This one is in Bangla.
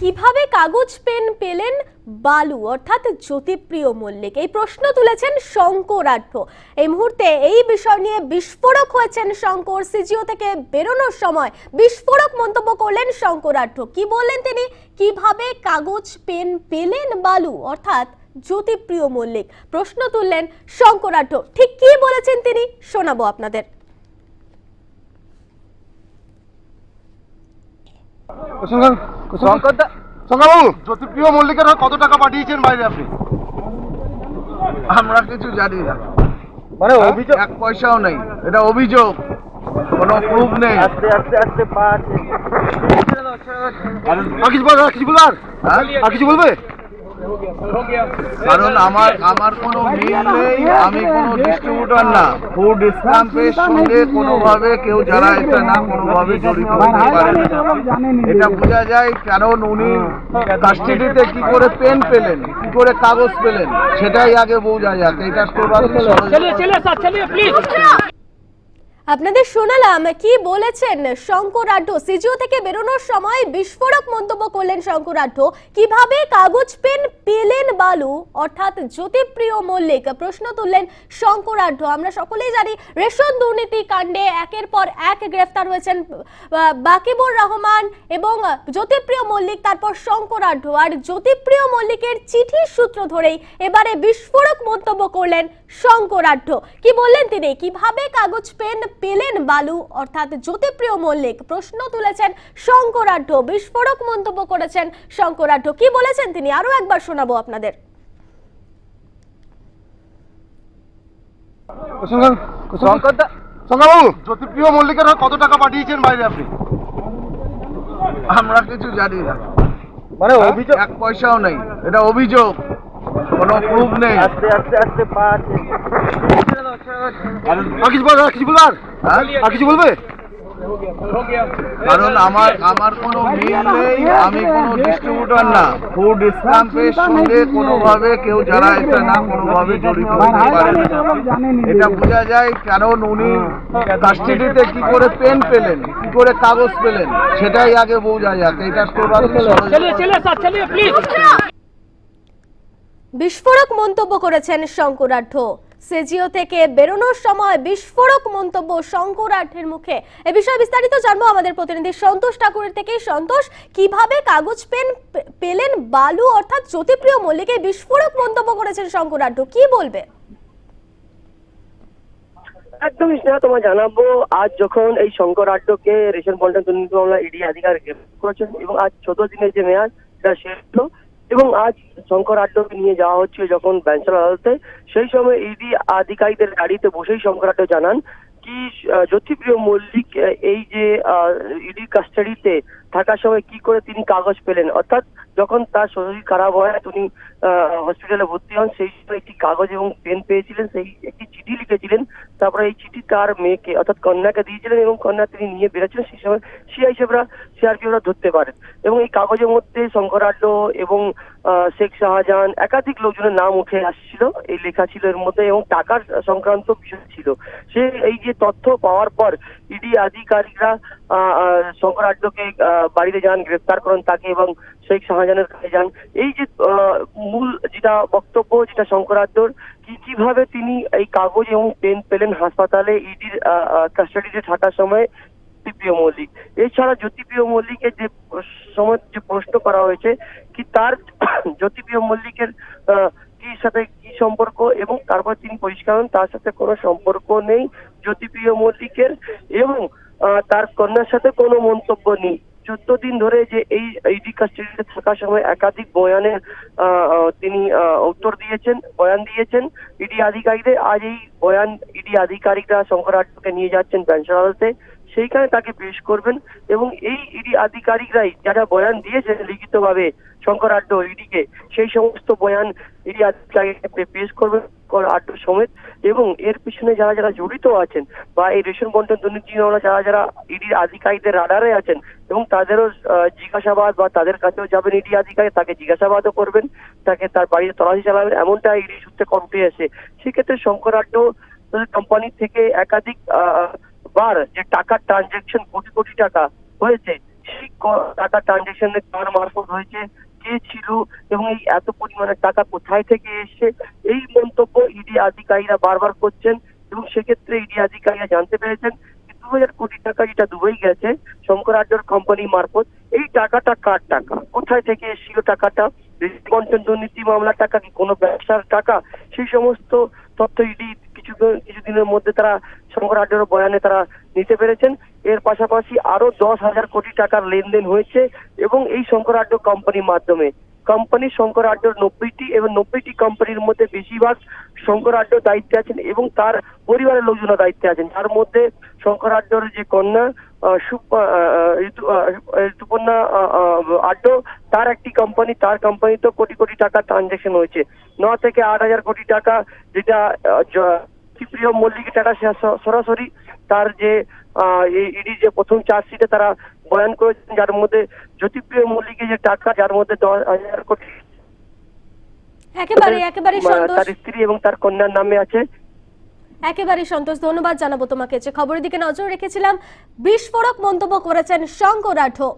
কীভাবে কাগজ, পেন পেলেন বালু, অর্থাৎ জ্যোতিপ্রিয় মল্লিক? এই প্রশ্ন তুলেছেন শঙ্করাঢ্য এই মুহূর্তে এই বিষয় নিয়ে বিস্ফোরক হয়েছেন শঙ্কর। সিজিও থেকে বেরোনোর সময় বিস্ফোরক মন্তব্য করলেন শঙ্করাঢ্য কি বললেন তিনি? কীভাবে কাগজ, পেন পেলেন বালু, অর্থাৎ জ্যোতিপ্রিয় মল্লিক? প্রশ্ন তুললেন শঙ্করাঢ্য ঠিক কি বলেছেন তিনি? শোনাবো আপনাদের। জ্যোতিপ্রিয় মল্লিকের হয়ে কত টাকা পাঠিয়েছেন বাইরে আপনি? আমরা কিছু জানি না। মানে অভিযোগ এক পয়সাও নেই। এটা অভিযোগ। কোনো প্রুফ নেই। আস্তে আস্তে আস্তে পা আর কিছু বলবে আর? কিছু বলবে? কারণ আমার আমার কোনো মিল নেই, আমি কোনো ডিস্ট্রিবিউটর না। ফুড স্ট্যাম্পের সঙ্গে কোনোভাবে কেউ যারা এটা না কোনোভাবে জড়িত হতে পারে এটা বোঝা যায় কারণ উনি কাস্টডিতে কি করে পেন পেলেন, কি করে কাগজ পেলেন, সেটাই আগে বোঝা যাক। এটা আপনাদের শোনালাম কি বলেছেন শঙ্করাঢ্য সিজিও থেকে বেরোনোর সময় বিস্ফোরক মন্তব্য করলেন শঙ্করাঢ্য কীভাবে কাগজ, পেন, পেলেন বালু, অর্থাৎ জ্যোতিপ্রিয় মল্লিক, প্রশ্ন তুললেন শঙ্করাঢ্য আমরা সকলেই জানি রেশন দুর্নীতি কাণ্ডে একের পর এক গ্রেফতার হয়েছেন বাকিবুর রহমান এবং জ্যোতিপ্রিয় মল্লিক, তারপর শঙ্করাঢ্য আর জ্যোতিপ্রিয় মল্লিকের চিঠির সূত্র ধরেই এবারে বিস্ফোরক মন্তব্য করলেন শঙ্করাঢ্য কি বললেন তিনি? কীভাবে কাগজ, পেন পেলেন বালু অর্থাৎ জ্যোতিপ্রিয় মল্লিক। প্রশ্ন তুলেছেন শঙ্করাঢ্য। বিস্ফোরক মন্তব্য করেছেন শঙ্করাঢ্য। কি বলেছেন তিনি? আরও একবার শোনাবো আপনাদের। জ্যোতিপ্রিয় মল্লিকের কত টাকা পাঠিয়েছেন বাইরে আপনি? আমরা কিছু জানি না। মানে অভিযোগ এক পয়সাও নেই। এটা অভিযোগ। কোনো প্রুফ নেই। আস্তে আস্তে আস্তে কিছু কিছু বলবে আর? হ্যাঁ? কিছু বলবে? কারণ আমার আমার কোনো মিল নেই আমি কোনো ডিস্ট্রিবিউটর না। ফুড স্ট্যাম্পের সঙ্গে কোনোভাবে কেউ যারা এটা না কোনোভাবে জড়িত হতে পারে এটা বোঝা যায় কারণ উনি কাস্টডিতে কি করে পেন পেলেন কি করে কাগজ পেলেন সেটাই আগে বোঝা যাক। এটা বিস্ফোরক মন্তব্য করেছেন শঙ্করাঢ্য সেজিও থেকে বেরোনোর সময় বিস্ফোরক মন্তব্য শঙ্করাঢ্যের মুখে। এ বিষয়ে বিস্তারিত জানব আমাদের প্রতিনিধি সন্তোষ ঠাকুরের থেকে। সন্তোষ, কীভাবে কাগজ, পেন পেলেন বালু? অর্থাৎ জ্যোতিপ্রিয় মল্লিকের বিস্ফোরক মন্তব্য করেছেন শঙ্করাঢ্য কি বলবে? একদমই স্নেহা তোমায় জানাব। আজ যখন এই শঙ্কর আড্ডকে রেশন বন্টন দুর্নীতি মামলা ইডি আধিকারিক গ্রেফতার করেছেন এবং আজ চোদ্দ দিনের যে মেয়াদ, সেটা শেষ হলো। এবং আজ শঙ্কর আড্ডকে নিয়ে যাওয়া হচ্ছে যখন ব্যাঞ্চেল আদালতে। সেই সময় ইডি আধিকারিকদের গাড়িতে বসেই শঙ্কর আড্ড জানান কি জ্যোতিপ্রিয় মল্লিক এই যে ইডি কাস্টাডিতে থাকার সময় কি করে তিনি কাগজ পেলেন? অর্থাৎ যখন তার শরীর খারাপ হয়, তিনি হসপিটালে ভর্তি হন, সেই সময় একটি কাগজ এবং পেন পেয়েছিলেন, সেই একটি চিঠি লিখেছিলেন। তারপরে এই চিঠি তার মেয়েকে অর্থাৎ কন্যাকে দিয়েছিলেন এবং কন্যা তিনি নিয়ে বেরোচ্ছিলেন সেই সময় সিআইসিএফরা সিআরপিওরা ধরতে পারেন। এবং এই কাগজের মধ্যে শঙ্করাড্ড এবং শেখ শাহজাহান একাধিক লোকজনের নাম উঠে আসছিল এই লেখা ছিল এর মধ্যে এবং টাকার সংক্রান্ত বিষয় ছিল। সে এই যে তথ্য পাওয়ার পর ইডি আধিকারিকরা আহ, বাড়িতে যান গ্রেফতার করেন তাকে এবং শেখ শাহজাহানের কাছে যান। এই যে মূল যেটা বক্তব্য যেটা শঙ্করাড্যর কি কীভাবে তিনি এই কাগজ এবং পেন পেলেন হাসপাতালে ইডির কাস্টাডিতে থাকার সময় জ্যোতিপ্রিয় মল্লিক এছাড়া জ্যোতিপ্রিয় মল্লিকের যে সময়, যে প্রশ্ন করা হয়েছে, কি তার জ্যোতিপ্রিয় মল্লিকের কি সাথে কি সম্পর্ক এবং তারপর তিনি পরিষ্কার হন, তার সাথে কোনো সম্পর্ক নেই জ্যোতিপ্রিয় মল্লিকের এবং তার কন্যার সাথে কোনো মন্তব্য নেই। চোদ্দ দিন ধরে যে এই ইডি কাস্টাডিতে থাকার সময় একাধিক বয়ানের তিনি দিয়েছেন, বয়ান দিয়েছেন। ইডি আধিকারিকদের আজ এই বয়ান ইডি আধিকারিকরা শঙ্কর আটকে নিয়ে যাচ্ছেন ব্যাঞ্চেল আদালতে। সেইখানে তাকে পেশ করবেন এবং এই ইডি আধিকারিকরাই যারা বয়ান দিয়েছেন লিখিতভাবে শঙ্করাড্ড ইডিকে সেই সমস্ত বয়ান ইডি আধিকারিককে পেশ করবেন আড্ড সমেত এবং এর পিছনে যারা যারা জড়িত আছেন বা এই রেশন বন্টন দুর্নীতি মামলা যারা যারা ইডির আধিকারিকদের রাডারে আছেন এবং তাদেরও জিজ্ঞাসাবাদ বা তাদের কাছেও যাবেন ইডি আধিকারিক তাকে জিজ্ঞাসাবাদও করবেন তাকে তার বাড়িতে তলাশি চালাবেন এমনটা ইডি সূত্রে কম উঠে আসে সেক্ষেত্রে শঙ্করাড্ড কোম্পানি থেকে একাধিক আহ, বার যে টাকার ট্রানজেকশন কোটি কোটি টাকা হয়েছে। সেই টাকা ট্রানজেকশনের কার মারফত হয়েছে। কে ছিল এবং এই এত পরিমাণে টাকা কোথায় থেকে এসছে? এই মন্তব্য ইডি আধিকারিকরা বারবার করছেন এবং সেক্ষেত্রে ইডি আধিকারিকরা জানতে পেরেছেন দু হাজার কোটি টাকা যেটা দুবাই গেছে, শঙ্কর আড্ডর কোম্পানি মারফত, এই টাকাটা কার টাকা? কোথায় থেকে এসেছিল টাকাটা? বন্টন দুর্নীতি মামলার টাকা কি কোনো ব্যবসার টাকা? সেই সমস্ত তথ্য ইডি কিছুদিনের মধ্যে তারা শঙ্কর আড্ডার বয়ানে তারা নিতে পেরেছেন। এর পাশাপাশি আরও দশ হাজার কোটি টাকার লেনদেন হয়েছে এবং এই শঙ্কর কোম্পানির মাধ্যমে। কোম্পানি শঙ্কর আড্ডর নব্বইটি এবং নব্বইটি কোম্পানির মধ্যে বেশিরভাগ শঙ্কর আড্ড দায়িত্বে আছেন এবং তার পরিবারের লোকজনও দায়িত্বে আছেন। তার মধ্যে শঙ্কর আড্ডর যে কন্যা আহ, সুপ- আহ, আহ, ঋতু আহ, ঋতুপর্ণা আহ, আহ, আড্ড তার একটি কোম্পানি তার কোম্পানিতে কোটি কোটি টাকা ট্রানজেকশন হয়েছে। ন থেকে আট হাজার কোটি টাকা যেটা প্রিয় মল্লিকের টাকা সরাসরি তার যে ইডি যে প্রথম চার্জশিটে তারা বয়ান করেছেন যার মধ্যে জ্যোতিপ্রিয় মল্লিকের যে টাকা যার মধ্যে দশ হাজার কোটি একেবারে একেবারে তার স্ত্রী এবং তার কন্যার নামে আছে। একেবারে সন্তোষ ধন্যবাদ জানাব তোমাকে। যে খবরের দিকে নজর রেখেছিলাম বিস্ফোরক মন্তব্য করেছেন শঙ্কর রাঠো।